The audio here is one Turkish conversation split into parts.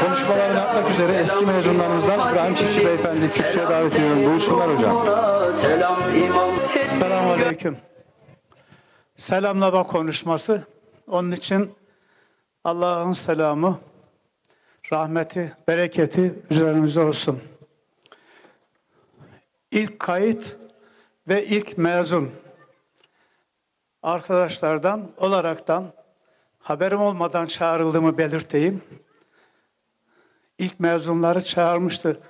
Konuşmalarını yapmak üzere eski mezunlarımızdan İbrahim Çiftçi Beyefendi kürsüye davet ediyorum. Buyursunlar hocam. Selam imam. Selamun Aleyküm. Selamlama konuşması. Onun için Allah'ın selamı, rahmeti, bereketi üzerimize olsun. İlk kayıt ve ilk mezun arkadaşlardan olaraktan haberim olmadan çağrıldığımı belirteyim. İlk mezunları çağırmıştı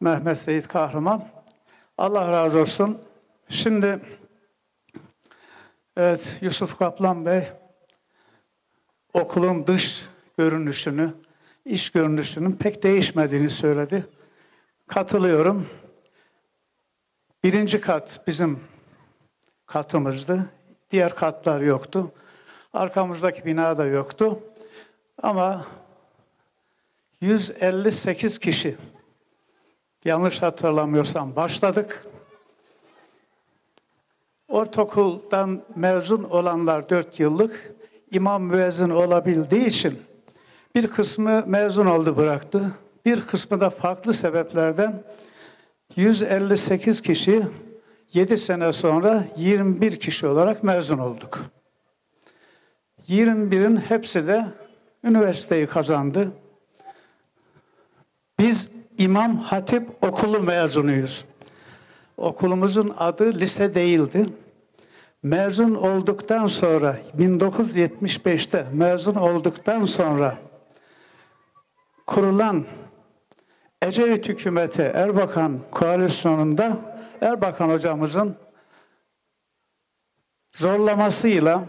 Mehmet Seyit Kahraman. Allah razı olsun. Şimdi evet Yusuf Kaplan Bey okulun dış görünüşünü, iş görünüşünün pek değişmediğini söyledi. Katılıyorum. Birinci kat bizim katımızdı. Diğer katlar yoktu. Arkamızdaki bina da yoktu. Ama 158 kişi yanlış hatırlamıyorsam başladık. Ortaokuldan mezun olanlar 4 yıllık imam müezzin olabildiği için bir kısmı mezun oldu bıraktı. Bir kısmı da farklı sebeplerden 158 kişi 7 sene sonra 21 kişi olarak mezun olduk. 21'in hepsi de üniversiteyi kazandı. Biz İmam Hatip Okulu mezunuyuz. Okulumuzun adı lise değildi. Mezun olduktan sonra 1975'te mezun olduktan sonra kurulan Ecevit hükümeti Erbakan koalisyonunda Erbakan hocamızın zorlamasıyla,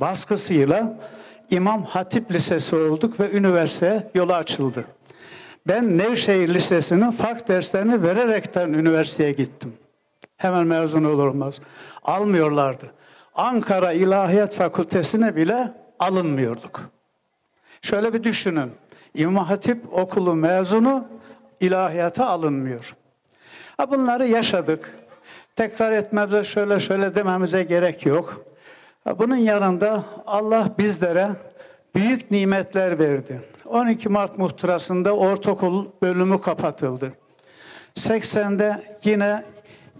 baskısıyla İmam Hatip Lisesi olduk ve üniversiteye yolu açıldı. Ben Nevşehir Lisesi'nin fark derslerini vererekten üniversiteye gittim. Hemen mezun olur olmaz. Almıyorlardı. Ankara İlahiyat Fakültesine bile alınmıyorduk. Şöyle bir düşünün. İmam Hatip okulu mezunu ilahiyata alınmıyor. Ha bunları yaşadık. Tekrar etmemize şöyle şöyle dememize gerek yok. Bunun yanında Allah bizlere büyük nimetler verdi. 12 Mart muhtırasında ortaokul bölümü kapatıldı. 80'de yine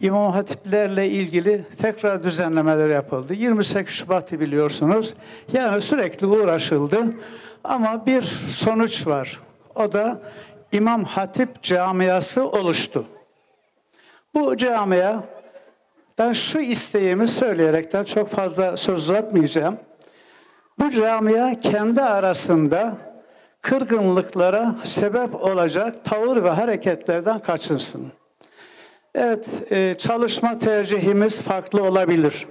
İmam Hatiplerle ilgili tekrar düzenlemeler yapıldı. 28 Şubat'ı biliyorsunuz. Yani sürekli uğraşıldı. Ama bir sonuç var. O da İmam Hatip camiası oluştu. Bu camia ben şu isteğimi söyleyerekten çok fazla söz uzatmayacağım. Bu camia kendi arasında kırgınlıklara sebep olacak tavır ve hareketlerden kaçınsın. Evet, e, çalışma tercihimiz farklı olabilir.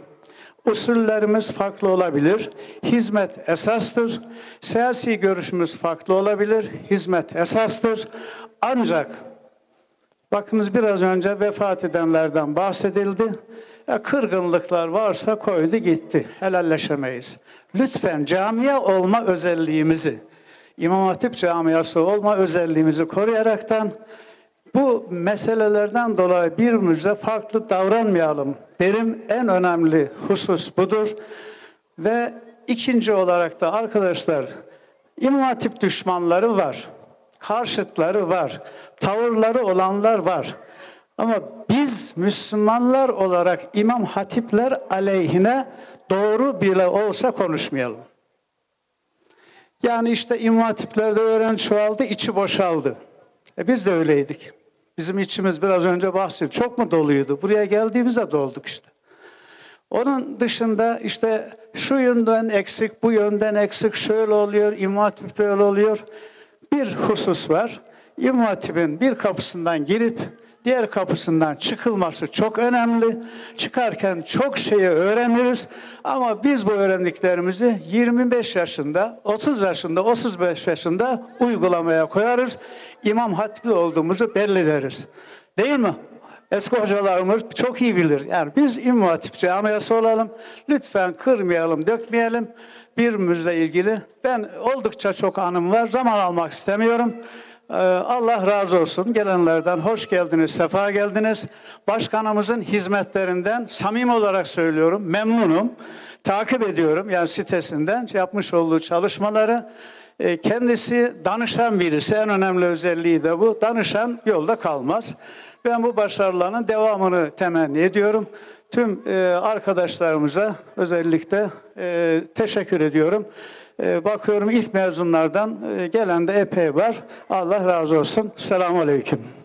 Usullerimiz farklı olabilir. Hizmet esastır. Siyasi görüşümüz farklı olabilir. Hizmet esastır. Ancak bakınız biraz önce vefat edenlerden bahsedildi. Ya kırgınlıklar varsa koydu gitti. Helalleşemeyiz. Lütfen camia olma özelliğimizi, İmam Hatip camiası olma özelliğimizi koruyaraktan bu meselelerden dolayı birbirimize farklı davranmayalım derim. En önemli husus budur. Ve ikinci olarak da arkadaşlar İmam Hatip düşmanları var. Karşıtları var. Tavırları olanlar var. Ama biz Müslümanlar olarak İmam Hatipler aleyhine doğru bile olsa konuşmayalım. Yani işte İmam Hatiplerde öğrenci çoğaldı, içi boşaldı. E biz de öyleydik. Bizim içimiz biraz önce bahsettik. Çok mu doluydu? Buraya geldiğimizde dolduk işte. Onun dışında işte şu yönden eksik, bu yönden eksik, şöyle oluyor, İmam böyle oluyor. Bir husus var. İmam bir kapısından girip diğer kapısından çıkılması çok önemli. Çıkarken çok şeyi öğreniriz ama biz bu öğrendiklerimizi 25 yaşında, 30 yaşında, 35 yaşında uygulamaya koyarız. İmam Hatipli olduğumuzu belli ederiz. Değil mi? Eski hocalarımız çok iyi bilir. Yani biz İmam Hatip camiası olalım. Lütfen kırmayalım, dökmeyelim. Birbirimizle ilgili. Ben oldukça çok anım var. Zaman almak istemiyorum. Ee, Allah razı olsun. Gelenlerden hoş geldiniz, sefa geldiniz. Başkanımızın hizmetlerinden samimi olarak söylüyorum. Memnunum. Takip ediyorum yani sitesinden yapmış olduğu çalışmaları. E, Kendisi danışan birisi. En önemli özelliği de bu. Danışan yolda kalmaz. Ben bu başarılarının devamını temenni ediyorum. Tüm e, arkadaşlarımıza özellikle e, teşekkür ediyorum. Bakıyorum ilk mezunlardan gelen de epey var. Allah razı olsun. Selamun Aleyküm.